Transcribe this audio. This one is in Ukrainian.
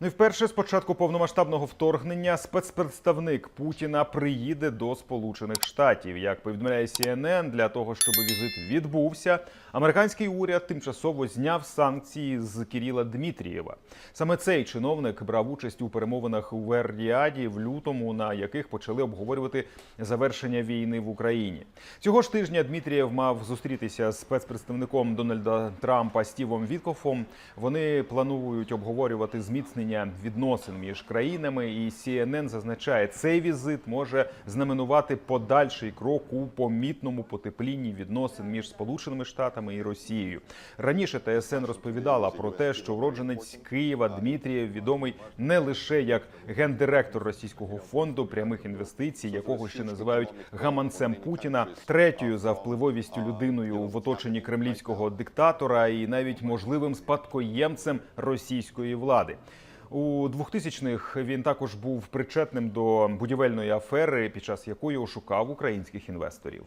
Ну і вперше з початку повномасштабного вторгнення спецпредставник Путіна приїде до Сполучених Штатів. Як повідомляє CNN, для того, щоб візит відбувся, американський уряд тимчасово зняв санкції з Кіріла Дмитрієва. Саме цей чиновник брав участь у перемовинах у Вердіаді в лютому, на яких почали обговорювати завершення війни в Україні. Цього ж тижня Дмитрієв мав зустрітися з спецпредставником Дональда Трампа Стівом Віткофом. Вони планують обговорювати зміцнення відносин між країнами. І CNN зазначає, цей візит може знаменувати подальший крок у помітному потеплінні відносин між Сполученими Штатами і Росією. Раніше ТСН розповідала про те, що уродженець Києва Дмитрієв відомий не лише як гендиректор російського фонду прямих інвестицій, якого ще називають гаманцем Путіна, третьою за впливовістю людиною в оточенні кремлівського диктатора і навіть можливим спадкоємцем російської влади. У 2000-х він також був причетним до будівельної афери, під час якої ошукав українських інвесторів.